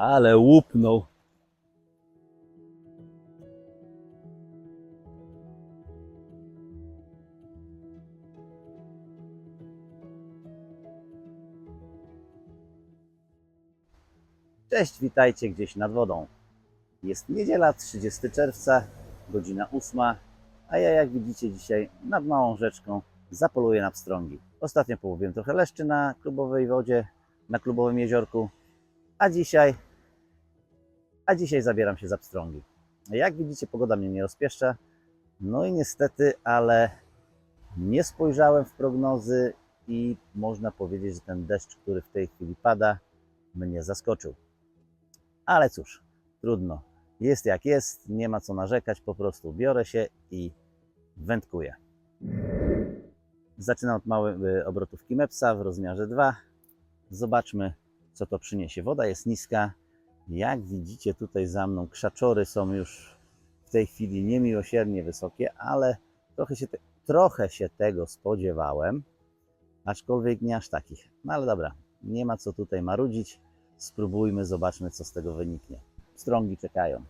Ale łupnął. Cześć, witajcie gdzieś nad wodą. Jest niedziela, 30 czerwca, godzina 8, a ja jak widzicie dzisiaj nad małą rzeczką zapoluję na pstrągi. Ostatnio połowiłem trochę leszczy na klubowej wodzie, na klubowym jeziorku, a dzisiaj, a dzisiaj zabieram się za pstrągi. Jak widzicie, pogoda mnie nie rozpieszcza, no i niestety, ale nie spojrzałem w prognozy i można powiedzieć, że ten deszcz, który w tej chwili pada, mnie zaskoczył. Ale cóż, trudno. Jest jak jest, nie ma co narzekać, po prostu biorę się i wędkuję. Zaczynam od małej y, obrotówki Mepsa w rozmiarze 2. Zobaczmy, co to przyniesie. Woda jest niska. Jak widzicie tutaj za mną, krzaczory są już w tej chwili niemiłosiernie wysokie, ale trochę się, te, trochę się tego spodziewałem, aczkolwiek nie aż takich. No ale dobra, nie ma co tutaj marudzić. Spróbujmy, zobaczmy, co z tego wyniknie. Strągi czekają.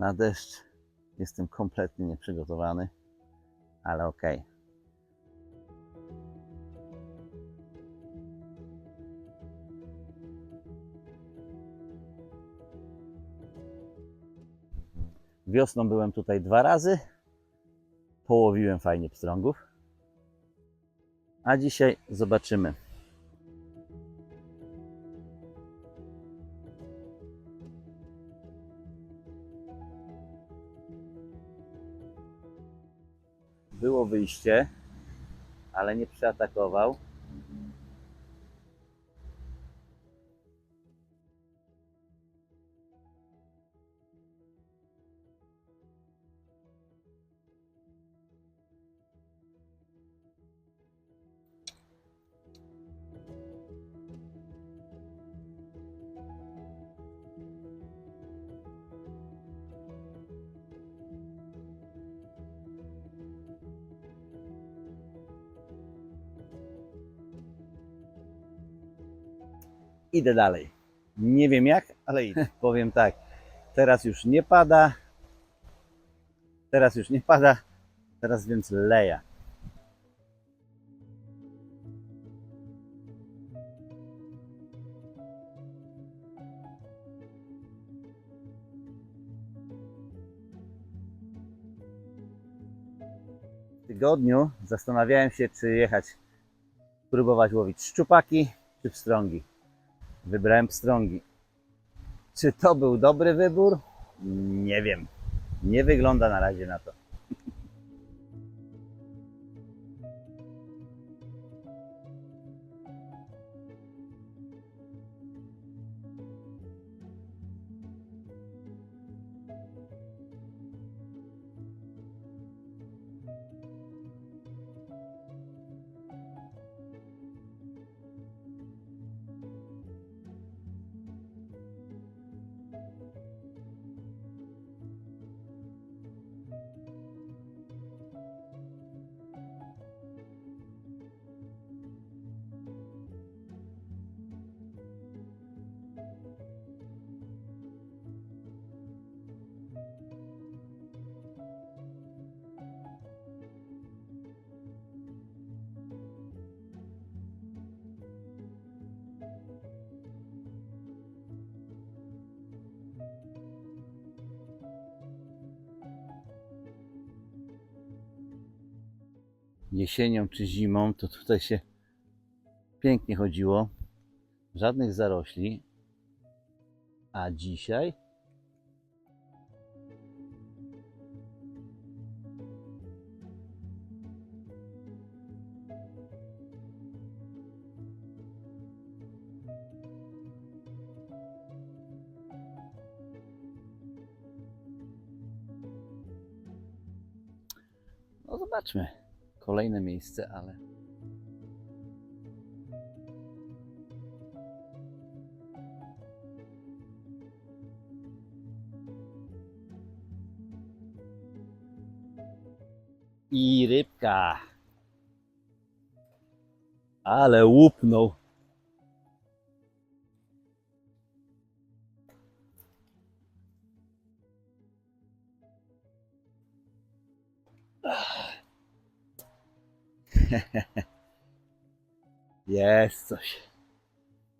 Na deszcz jestem kompletnie nieprzygotowany, ale okej. Wiosną byłem tutaj dwa razy. Połowiłem fajnie pstrągów. A dzisiaj zobaczymy. Było wyjście, ale nie przeatakował. Idę dalej. Nie wiem jak, ale idę. Powiem tak, teraz już nie pada. Teraz już nie pada, teraz więc leja. W tygodniu zastanawiałem się, czy jechać, próbować łowić szczupaki, czy pstrągi. Wybrałem pstrągi. Czy to był dobry wybór? Nie wiem. Nie wygląda na razie na to. Jesienią czy zimą to tutaj się pięknie chodziło. Żadnych zarośli. A dzisiaj No zobaczmy kolejne miejsce, ale i rybka. Ale łupnął. Jest coś.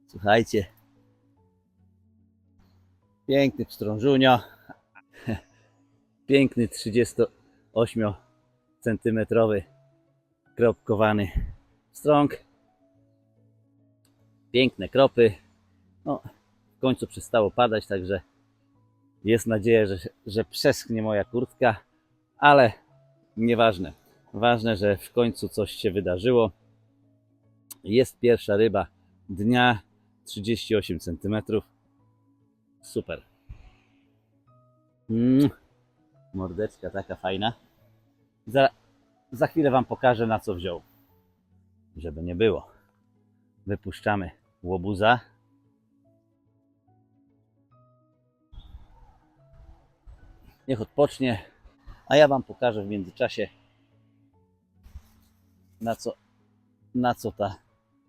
Słuchajcie. Piękny pstrążunio. Piękny 38 centymetrowy kropkowany strąg. Piękne kropy. No, w końcu przestało padać, także jest nadzieja, że, że przeschnie moja kurtka, ale nieważne. Ważne, że w końcu coś się wydarzyło. Jest pierwsza ryba dnia 38 cm. Super. Mm, mordeczka taka fajna. Za, za chwilę Wam pokażę na co wziął. Żeby nie było. Wypuszczamy łobuza. Niech odpocznie, a ja Wam pokażę w międzyczasie na co, na co ta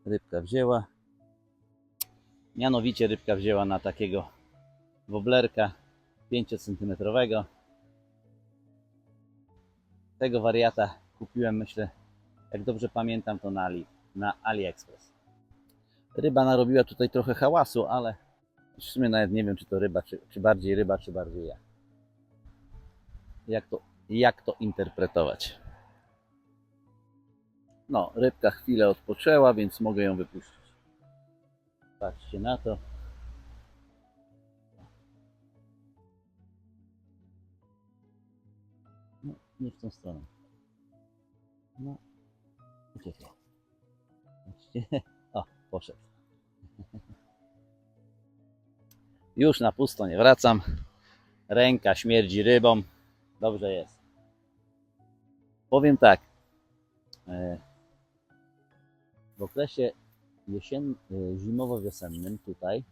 rybka wzięła. Mianowicie rybka wzięła na takiego woblerka 5 cm. Tego wariata kupiłem, myślę, jak dobrze pamiętam, to na, Ali, na AliExpress. Ryba narobiła tutaj trochę hałasu, ale w sumie nawet nie wiem, czy to ryba, czy, czy bardziej ryba, czy bardziej ja. Jak to, jak to interpretować? No, rybka chwilę odpoczęła, więc mogę ją wypuścić. Patrzcie na to. No, nie w tą stronę. No, uciekaj. Patrzcie. O, poszedł. Już na pusto nie wracam. Ręka śmierdzi rybą. Dobrze jest. Powiem tak. W okresie jesien, e, zimowo-wiosennym tutaj,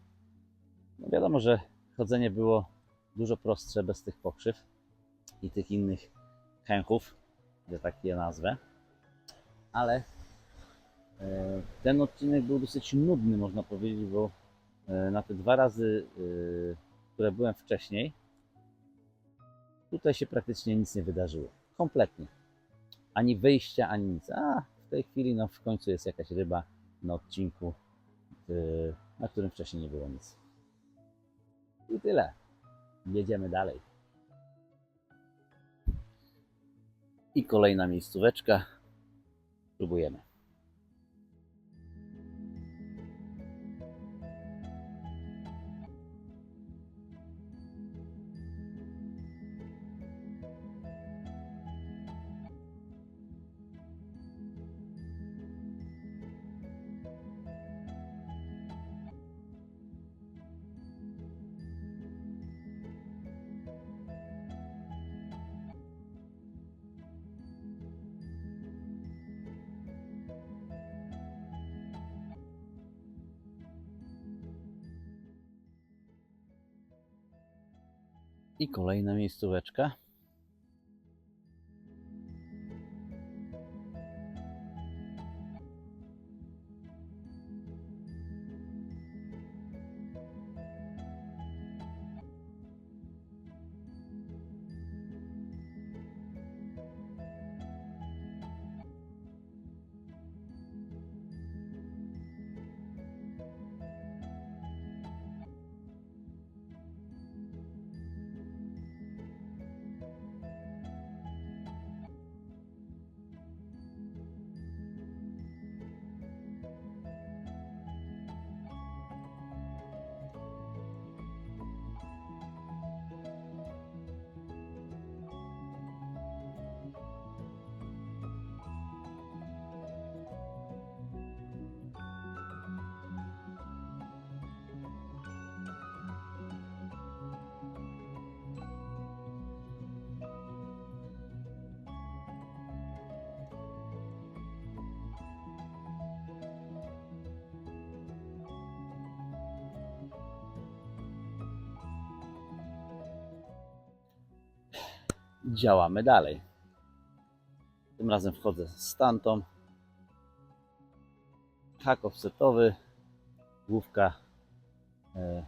no wiadomo, że chodzenie było dużo prostsze bez tych pokrzyw i tych innych chęchów, że tak je nazwę. Ale e, ten odcinek był dosyć nudny, można powiedzieć, bo e, na te dwa razy, e, które byłem wcześniej, tutaj się praktycznie nic nie wydarzyło. Kompletnie. Ani wyjścia, ani nic. A w tej chwili, no w końcu jest jakaś ryba na odcinku, y, na którym wcześniej nie było nic. I tyle. Jedziemy dalej. I kolejna miejscóweczka. Próbujemy. I kolejna miejscóweczka. Działamy dalej. Tym razem wchodzę z tantą. Hak offsetowy, główka e,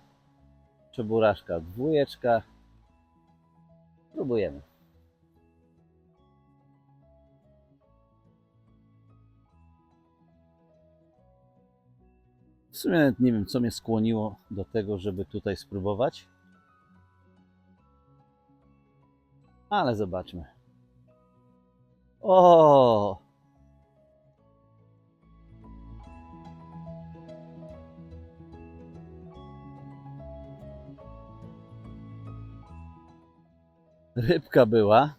czeburaszka dwójeczka. Próbujemy. W sumie nie wiem, co mnie skłoniło do tego, żeby tutaj spróbować. Ale zobaczmy. O! Rybka była.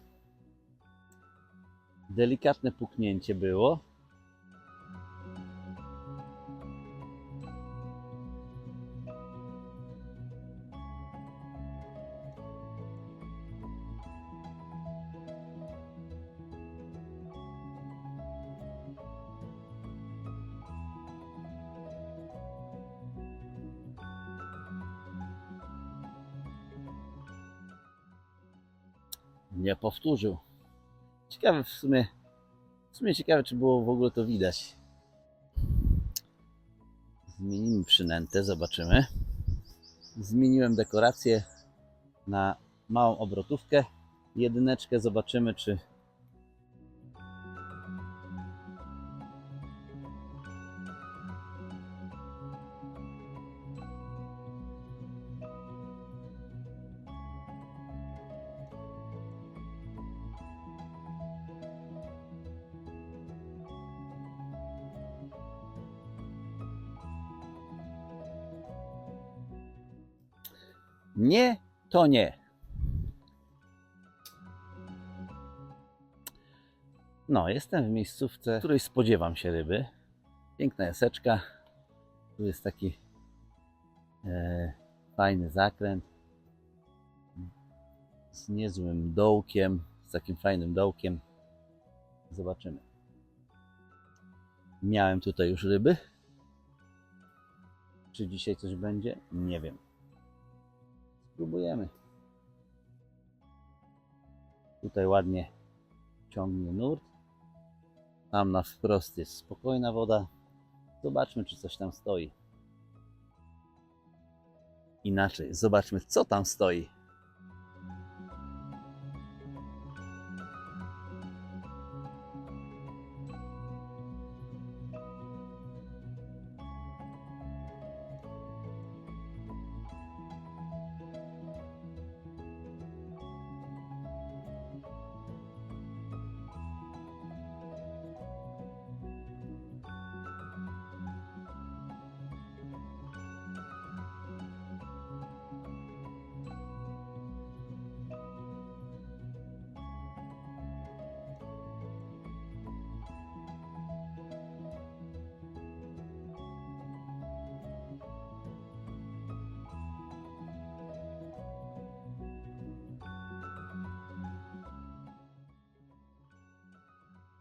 Delikatne puknięcie było. Nie powtórzył. Ciekawe w sumie. W sumie ciekawe, czy było w ogóle to widać. Zmienimy przynętę, zobaczymy. Zmieniłem dekorację na małą obrotówkę. Jedyneczkę, zobaczymy, czy Nie, to nie. No, jestem w miejscówce, w której spodziewam się ryby. Piękna jaseczka. Tu jest taki e, fajny zakręt z niezłym dołkiem, z takim fajnym dołkiem. Zobaczymy. Miałem tutaj już ryby. Czy dzisiaj coś będzie? Nie wiem. Spróbujemy. Tutaj ładnie ciągnie nurt. Tam na wprost jest spokojna woda. Zobaczmy, czy coś tam stoi. Inaczej, zobaczmy, co tam stoi.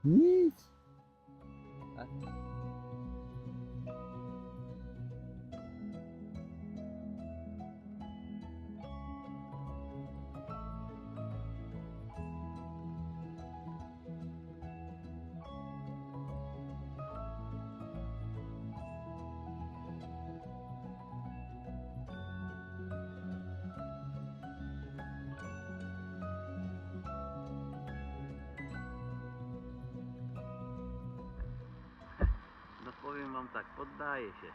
Nic. Wam tak, poddaję się.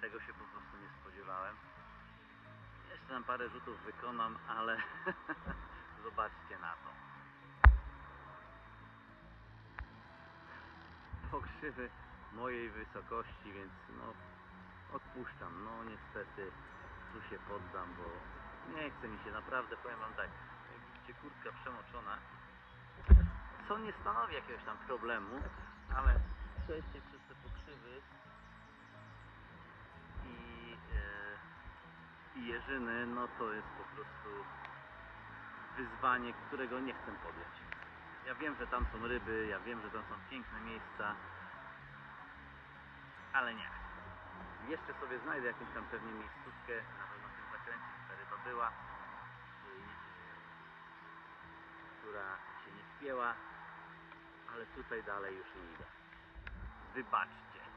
Tego się po prostu nie spodziewałem. Jeszcze tam parę rzutów wykonam, ale zobaczcie na to. Pokrzywy mojej wysokości, więc no odpuszczam. No niestety tu się poddam, bo nie chce mi się naprawdę, powiem wam tak, jak widzicie kurtka przemoczona, co nie stanowi jakiegoś tam problemu, ale przejście przez te pokrzywy i, e, i jeżyny, no to jest po prostu wyzwanie, którego nie chcę podjąć. Ja wiem, że tam są ryby, ja wiem, że tam są piękne miejsca, ale nie. Jeszcze sobie znajdę jakąś tam pewnie miejscówkę, na pewno w tym zakręcie, ryba była, i, która się nie wpięła, ale tutaj dalej już nie idę. Wybaczcie.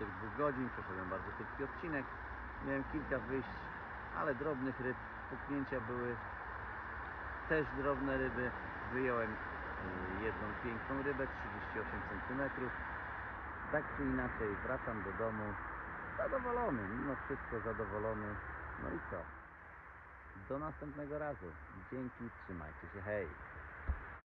tych dwóch godzin przeszedłem bardzo krótki odcinek. Miałem kilka wyjść, ale drobnych ryb. Puknięcia były też drobne ryby. Wyjąłem y, jedną piękną rybę, 38 cm. Tak czy inaczej wracam do domu zadowolony, mimo wszystko zadowolony. No i co? Do następnego razu. Dzięki, trzymajcie się, hej!